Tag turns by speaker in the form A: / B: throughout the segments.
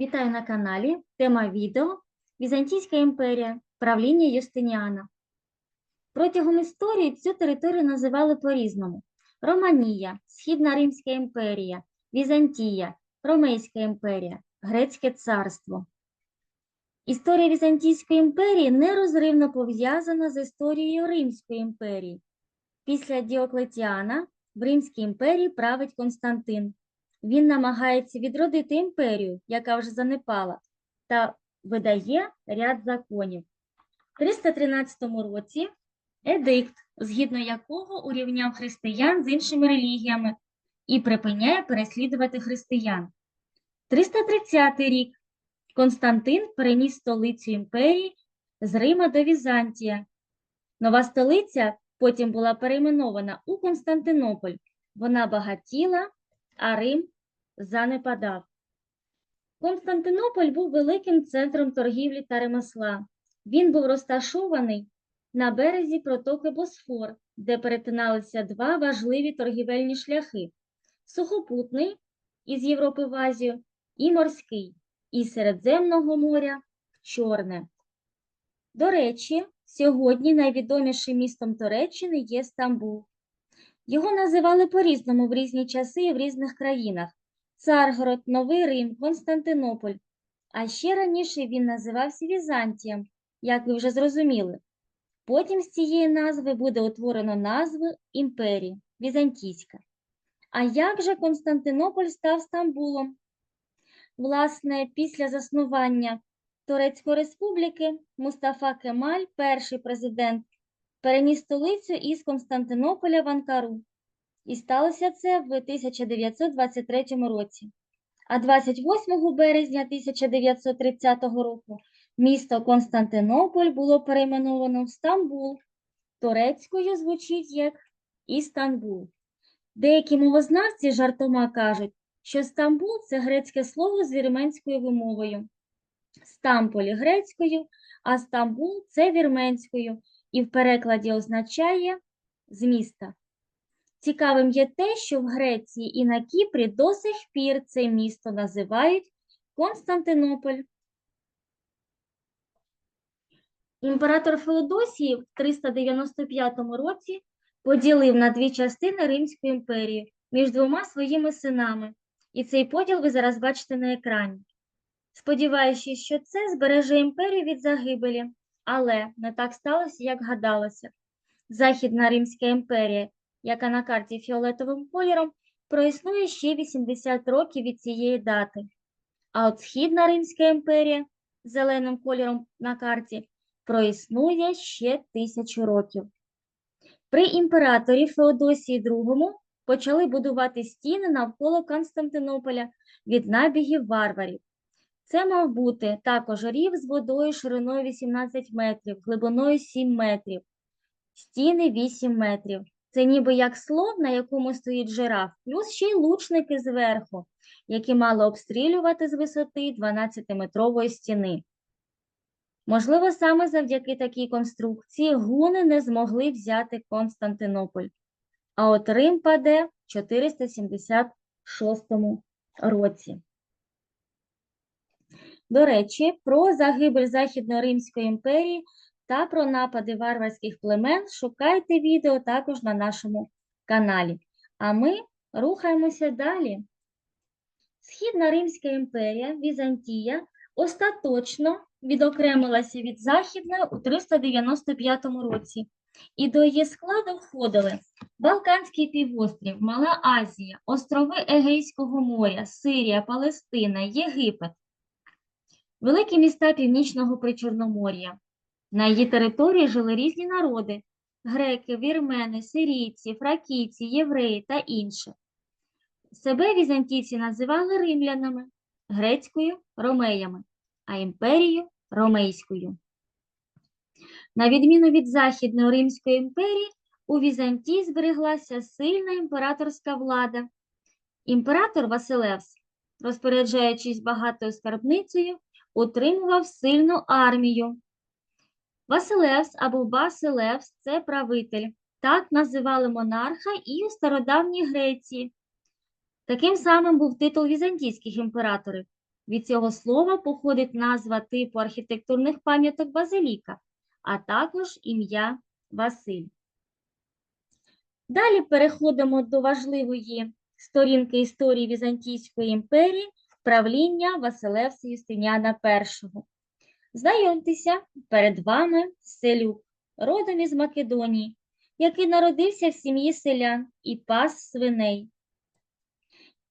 A: Вітаю на каналі. Тема відео Візантійська імперія. Правління Юстиніана. Протягом історії цю територію називали по-різному: Романія, Східна Римська імперія, Візантія, Ромейська імперія, Грецьке царство. Історія Візантійської імперії нерозривно пов'язана з історією Римської імперії. Після Діоклетіана в Римській імперії править Константин. Він намагається відродити імперію, яка вже занепала, та видає ряд законів. В 313 році едикт, згідно якого урівняв християн з іншими релігіями і припиняє переслідувати християн. 330 рік Константин переніс столицю імперії з Рима до Візантія. Нова столиця потім була перейменована у Константинополь. Вона багатіла, а Рим занепадав. Константинополь був великим центром торгівлі та ремесла. Він був розташований на березі протоки Босфор, де перетиналися два важливі торгівельні шляхи сухопутний із Європи в Азію і морський із Середземного моря в Чорне. До речі, сьогодні найвідомішим містом Туреччини є Стамбул. Його називали по-різному в різні часи і в різних країнах. Царгород, Новий Рим, Константинополь. А ще раніше він називався Візантієм, як ви вже зрозуміли. Потім з цієї назви буде утворено назву імперії Візантійська. А як же Константинополь став Стамбулом? Власне, після заснування Турецької республіки Мустафа Кемаль, перший президент, переніс столицю із Константинополя в Анкару. І сталося це в 1923 році. А 28 березня 1930 року місто Константинополь було перейменовано в Стамбул. Турецькою звучить як Істанбул. Деякі мовознавці жартома кажуть, що Стамбул це грецьке слово з вірменською вимовою. Стамполі грецькою, а Стамбул це вірменською і в перекладі означає з міста. Цікавим є те, що в Греції і на Кіпрі до сих пір це місто називають Константинополь. Імператор Феодосій в 395 році поділив на дві частини Римську імперію між двома своїми синами. І цей поділ ви зараз бачите на екрані. Сподіваючись, що це збереже імперію від загибелі, але не так сталося, як гадалося. Західна Римська імперія, яка на карті фіолетовим кольором, проіснує ще 80 років від цієї дати. А от Східна Римська імперія зеленим кольором на карті проіснує ще тисячу років. При імператорі Феодосії II почали будувати стіни навколо Константинополя від набігів варварів. Це мав бути також рів з водою шириною 18 метрів, глибиною 7 метрів, стіни 8 метрів. Це ніби як слон, на якому стоїть жираф, плюс ще й лучники зверху, які мали обстрілювати з висоти 12-метрової стіни. Можливо, саме завдяки такій конструкції гуни не змогли взяти Константинополь. А от Рим паде в 476 році. До речі, про загибель Західної Римської імперії та про напади варварських племен шукайте відео також на нашому каналі. А ми рухаємося далі. Східна Римська імперія Візантія остаточно відокремилася від Західної у 395 році, і до її складу входили Балканський півострів, Мала Азія, острови Егейського моря, Сирія, Палестина, Єгипет, великі міста Північного Причорномор'я. На її території жили різні народи греки, вірмени, сирійці, фракійці, євреї та інші. Себе візантійці називали римлянами, грецькою ромеями, а імперію ромейською. На відміну від Західної Римської імперії, у Візантії збереглася сильна імператорська влада. Імператор Василевс, розпоряджаючись багатою скарбницею, утримував сильну армію. Василевс або Басилевс – це правитель. Так називали монарха і у стародавній Греції. Таким самим був титул візантійських імператорів. Від цього слова походить назва типу архітектурних пам'яток базиліка, а також ім'я Василь. Далі переходимо до важливої сторінки історії Візантійської імперії правління Василевса Юстиніана І. Знайомтеся, перед вами Селюк, родом із Македонії, який народився в сім'ї селян і пас свиней.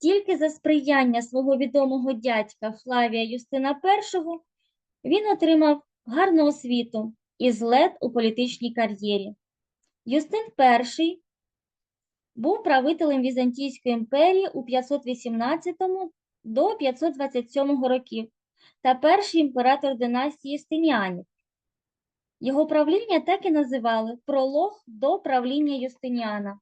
A: Тільки за сприяння свого відомого дядька Флавія Юстина І він отримав гарну освіту і злет у політичній кар'єрі. Юстин І був правителем Візантійської імперії у 518 до 527 років та перший імператор династії Юстиніанів. Його правління так і називали пролог до правління Юстиніана.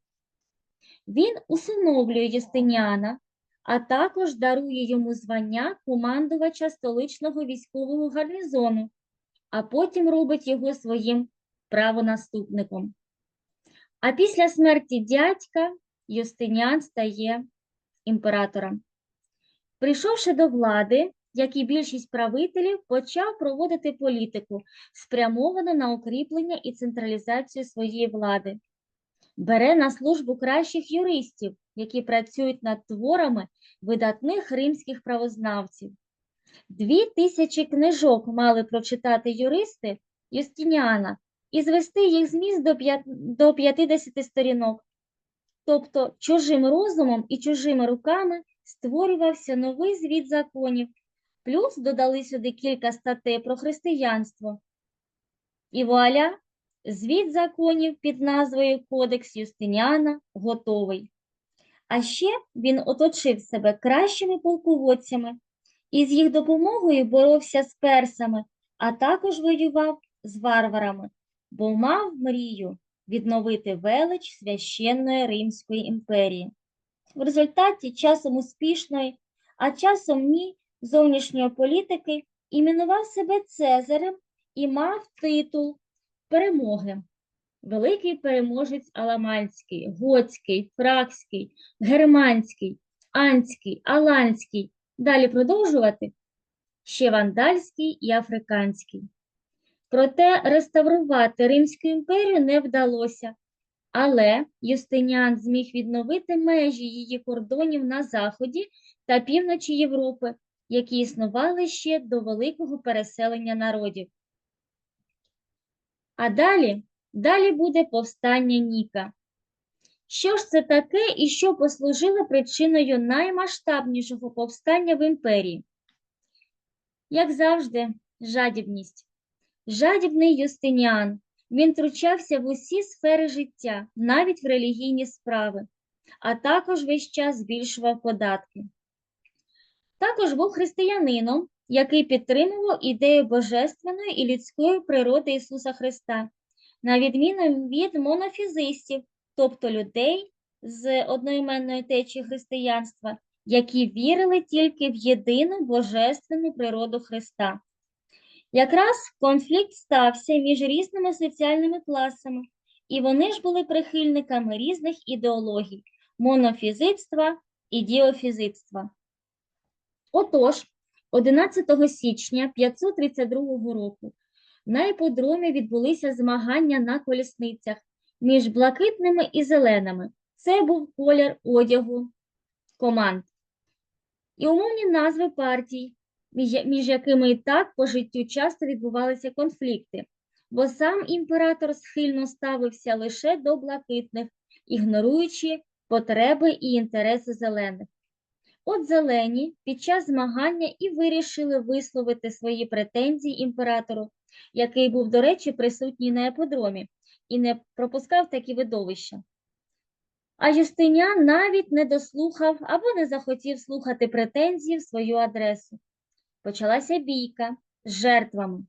A: Він усиновлює Юстиніана, а також дарує йому звання командувача столичного військового гарнізону, а потім робить його своїм правонаступником. А після смерті дядька Юстиніан стає імператором. Прийшовши до влади, як і більшість правителів, почав проводити політику, спрямовану на укріплення і централізацію своєї влади. Бере на службу кращих юристів, які працюють над творами видатних римських правознавців. Дві тисячі книжок мали прочитати юристи Юстиніана і звести їх зміст до п'ят- 50 сторінок. Тобто чужим розумом і чужими руками створювався новий звіт законів, плюс додали сюди кілька статей про християнство. І вуаля, звіт законів під назвою Кодекс Юстиніана готовий. А ще він оточив себе кращими полководцями і з їх допомогою боровся з персами, а також воював з варварами, бо мав мрію відновити велич священної Римської імперії. В результаті часом успішної, а часом ні зовнішньої політики іменував себе Цезарем і мав титул перемоги. Великий переможець Аламанський, Готський, Фракський, Германський, Анський, Аланський. Далі продовжувати ще Вандальський і Африканський. Проте реставрувати Римську імперію не вдалося, але Юстиніан зміг відновити межі її кордонів на заході та півночі Європи, які існували ще до великого переселення народів. А далі, далі буде повстання Ніка. Що ж це таке і що послужило причиною наймасштабнішого повстання в імперії? Як завжди, жадібність. Жадібний Юстиніан. Він втручався в усі сфери життя, навіть в релігійні справи, а також весь час збільшував податки. Також був християнином, який підтримував ідею божественної і людської природи Ісуса Христа, на відміну від монофізистів, тобто людей з одноіменної течії християнства, які вірили тільки в єдину божественну природу Христа. Якраз конфлікт стався між різними соціальними класами, і вони ж були прихильниками різних ідеологій монофізитства і діофізитства. Отож, 11 січня 532 року на іподромі відбулися змагання на колісницях між блакитними і зеленими. Це був колір одягу команд. І умовні назви партій, між якими і так по життю часто відбувалися конфлікти, бо сам імператор схильно ставився лише до блакитних, ігноруючи потреби і інтереси зелених. От зелені під час змагання і вирішили висловити свої претензії імператору, який був, до речі, присутній на еподромі і не пропускав такі видовища. А Юстиніан навіть не дослухав або не захотів слухати претензії в свою адресу. Почалася бійка з жертвами,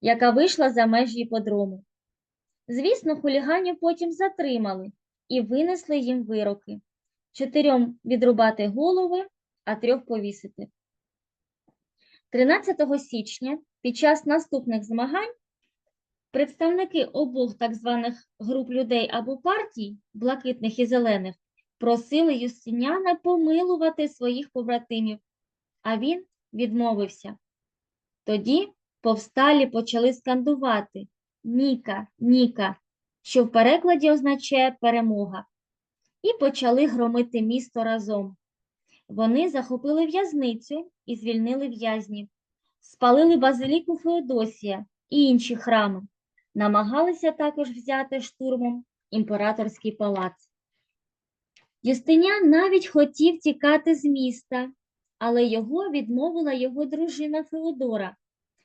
A: яка вийшла за межі іподрому. Звісно, хуліганів потім затримали і винесли їм вироки. Чотирьом відрубати голови, а трьох повісити. 13 січня під час наступних змагань представники обох так званих груп людей або партій, блакитних і зелених, просили Юстиніана помилувати своїх побратимів, а він відмовився. Тоді повсталі почали скандувати Ніка, Ніка, що в перекладі означає перемога, і почали громити місто разом. Вони захопили в'язницю і звільнили в'язнів, спалили базиліку Феодосія і інші храми, намагалися також взяти штурмом імператорський палац. Юстиніан навіть хотів тікати з міста, але його відмовила його дружина Феодора.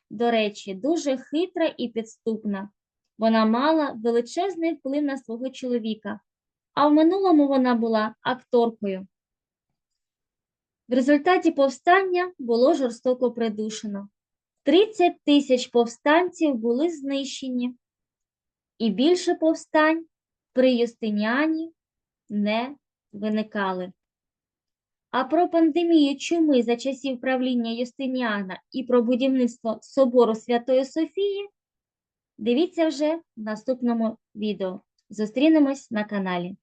A: До речі, дуже хитра і підступна. Вона мала величезний вплив на свого чоловіка, а в минулому вона була акторкою. В результаті повстання було жорстоко придушено. 30 тисяч повстанців були знищені, і більше повстань при Юстиніані не виникали. А про пандемію чуми за часів правління Юстиніана і про будівництво собору Святої Софії дивіться вже в наступному відео. Зустрінемось на каналі.